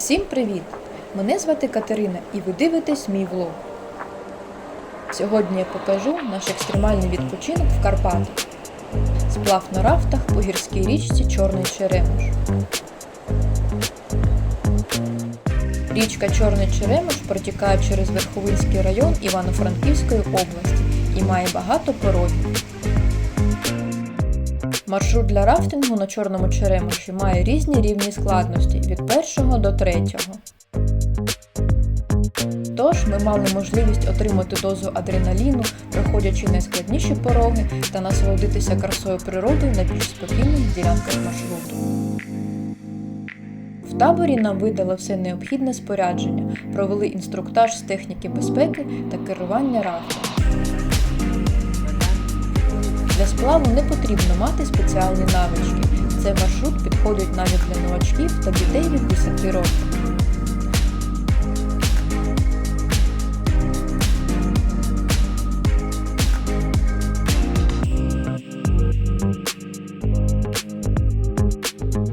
Всім привіт! Мене звати Катерина і ви дивитесь мій влог. Сьогодні я покажу наш екстремальний відпочинок в Карпатах. Сплав на рафтах по гірській річці Чорний Черемош. Річка Чорний Черемош протікає через Верховинський район Івано-Франківської області і має багато порогів. Маршрут для рафтингу на Чорному Черемоші має різні рівні складності від першого до третього. Тож ми мали можливість отримати дозу адреналіну, проходячи найскладніші пороги та насолодитися красою природи на більш спокійних ділянках маршруту. В таборі нам видали все необхідне спорядження, провели інструктаж з техніки безпеки та керування рафтом. Для сплаву не потрібно мати спеціальні навички. Цей маршрут підходить навіть для новачків та дітей від 10 років.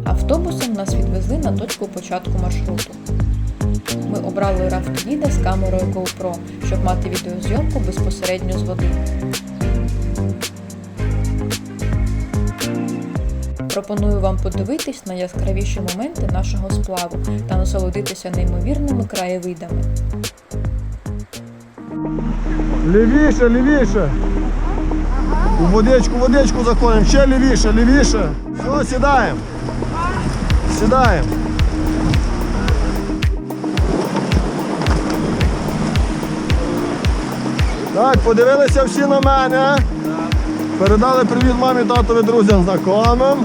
Автобусом нас відвезли на точку початку маршруту. Ми обрали рафтовіда з камерою GoPro, щоб мати відеозйомку безпосередньо з води. Пропоную вам подивитись на яскравіші моменти нашого сплаву та насолодитися неймовірними краєвидами. Лівіше, лівіше. У водичку, водичку заходимо. Ще лівіше, лівіше. Все, сідаємо. Сідаємо. Так, подивилися всі на мене. Передали привіт мамі, татові, друзям, знайомим.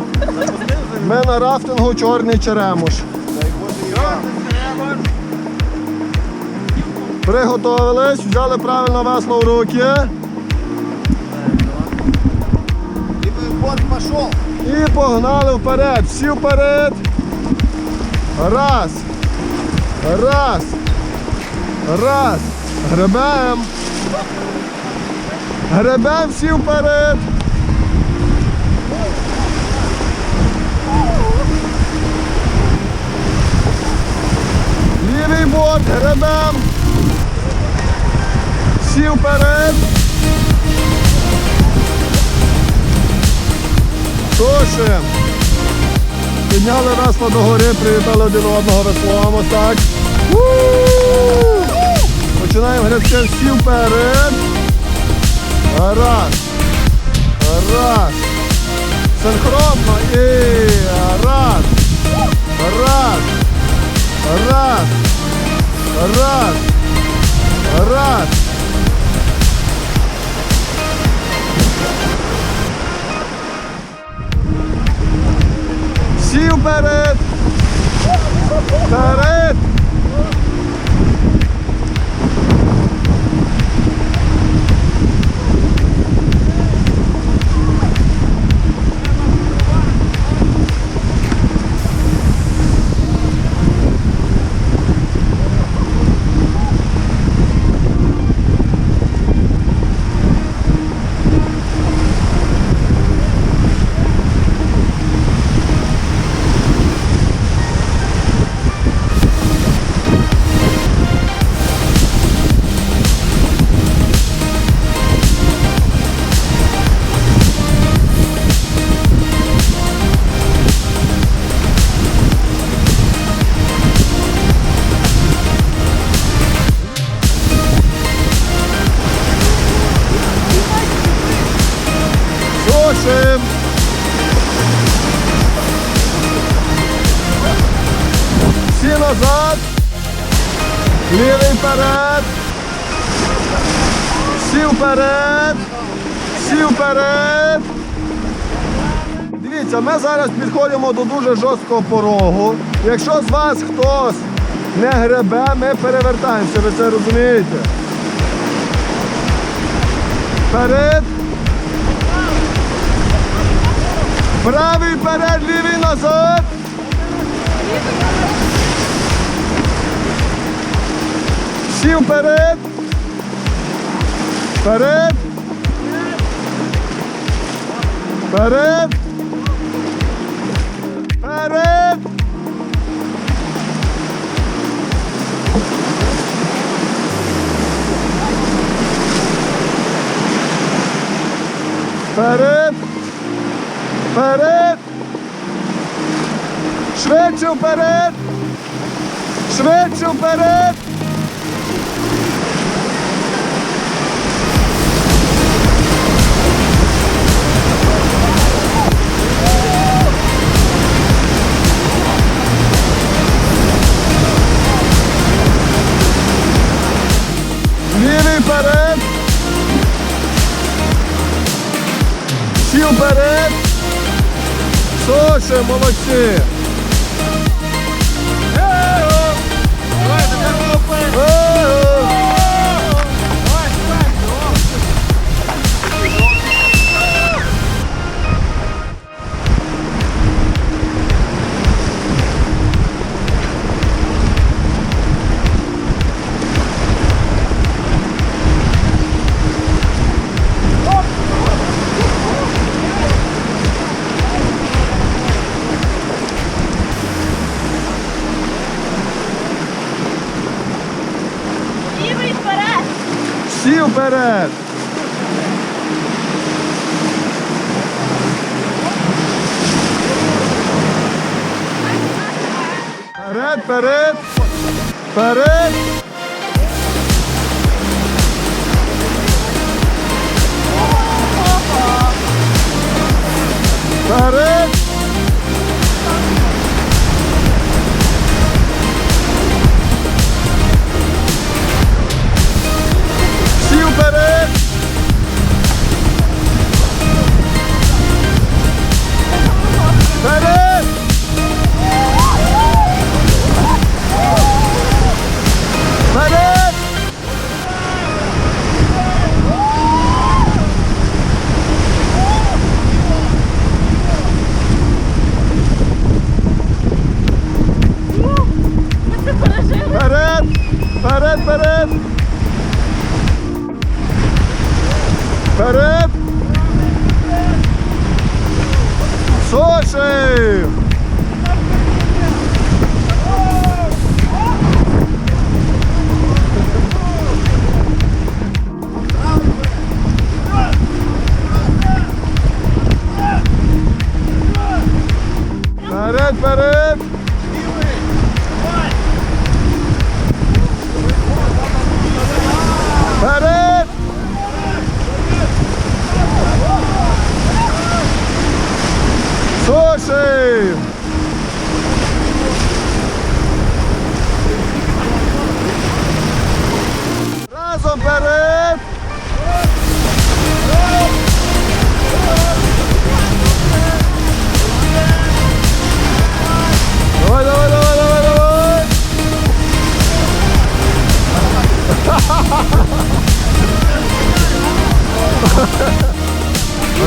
Ми на рафтингу Чорний Черемош. Приготовились, взяли правильно весло в руки. І погнали вперед. Всі вперед. Раз. Раз. Раз. Гребем. Гребем всі вперед. Лівий борт, гребем. Всі вперед. Тушим. Підняли весло до гори, привітали один одного веслом. Ось так. Починаємо гребти всі вперед. Раз. Раз. Синхронно. І раз. Раз. Раз. Раз. Раз. Всі вперед! Вперед! Дивіться, ми зараз підходимо до дуже жорсткого порогу. Якщо з вас хтось не гребе, ми перевертаємося, ви це розумієте? Вперед! Правий вперед, лівий назад. Всі вперед. Вперед. Вперед. Вперед! Швидше вперед! Лівий вперед! Всі вперед! Суші, молодці! Вперед, вперед! Вперед! Вперед!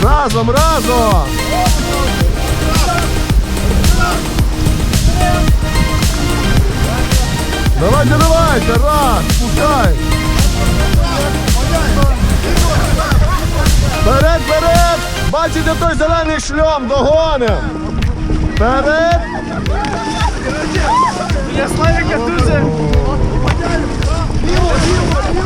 Разом, разом! Давайте, давайте, раз, пускай! Вперед, вперед! Бачите той зелений шльом, догоним! Вперед! Я Славіка дуже. Сушим!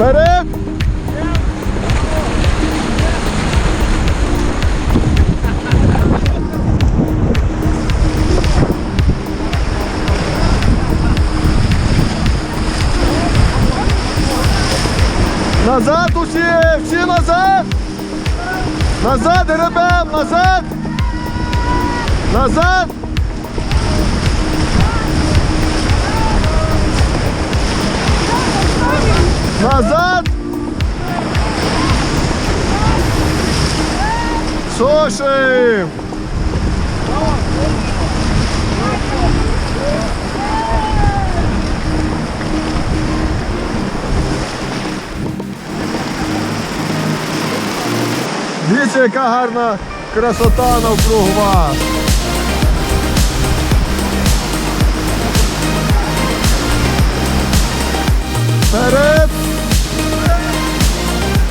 Вперед! Назад усі! Всі назад! Назад, ребят! Назад! Назад! Назад! Сушим! Дивіться, яка гарна красота навкруг вас. Вперед!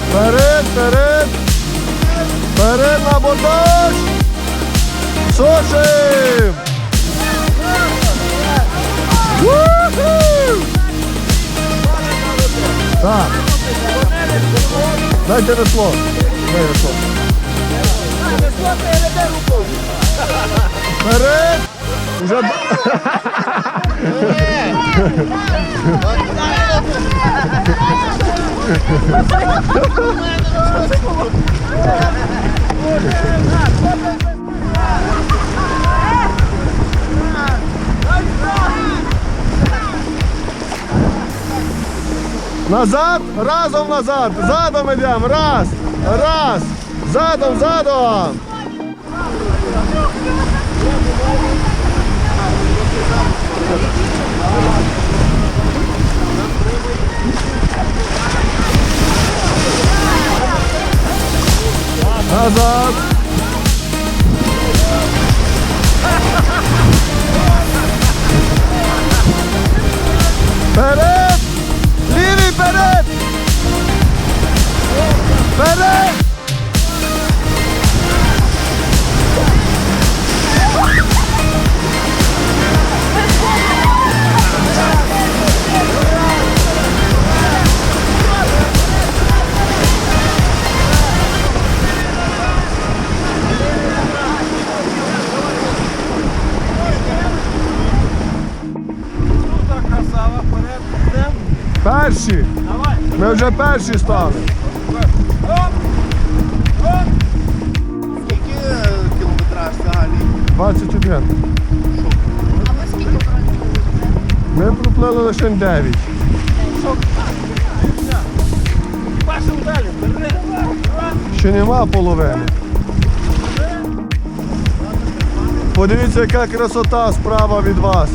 Вперед, вперед! Вперед на абордаж! Сушим! Так. Дайте весло. Дай весло. Вперед! Уже... Назад, разом назад, задом йдемо, раз, раз, задом, задом. Назад. Перші! Давай. Ми вже перші стали. Оп. Оп. Скільки е, кілометраж взагалі? 21. А ми скільки пройшли? Ми проплили лише 9. Пашем далі. Ще нема половини. Подивіться, яка красота справа від вас.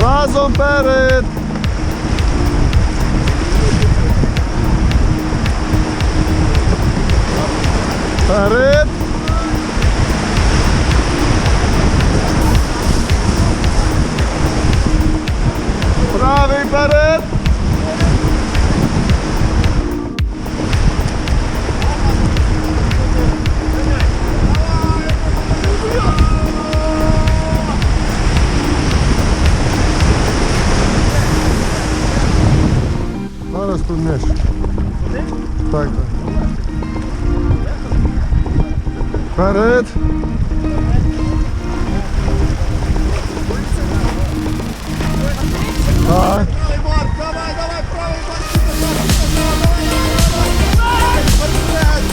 Разом перед! Вперед. Зараз поміж. Так, так. Вперед. Так. Правий борт, давай, давай, правий борт. Давай, давай, давай. Вперед.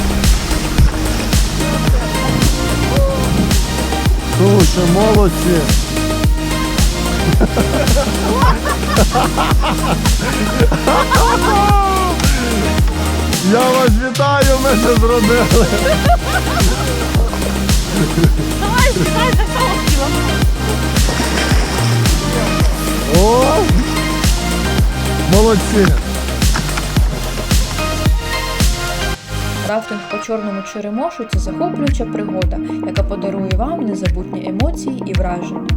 Слушай, молодці. Я вас вітаю, ми це зробили. Давай, сідай, так само хотіла. О! Молодці. Рафтинг по чорному черемошу це захоплююча пригода, яка подарує вам незабутні емоції і враження.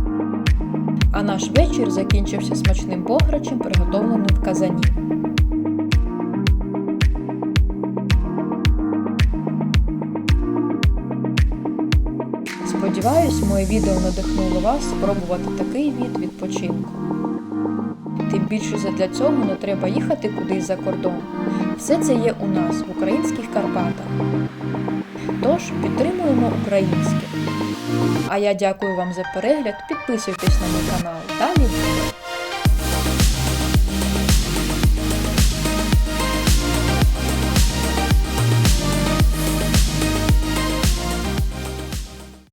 А наш вечір закінчився смачним бограчем, приготовленим в казані. Сподіваюсь, моє відео надихнуло вас спробувати такий від відпочинку. Тим більше задля цього не треба їхати кудись за кордон. Все це є у нас в українських Карпатах. Тож підтримуємо українське. А я дякую вам за перегляд. Підписуйтесь на мій канал. Далі буде.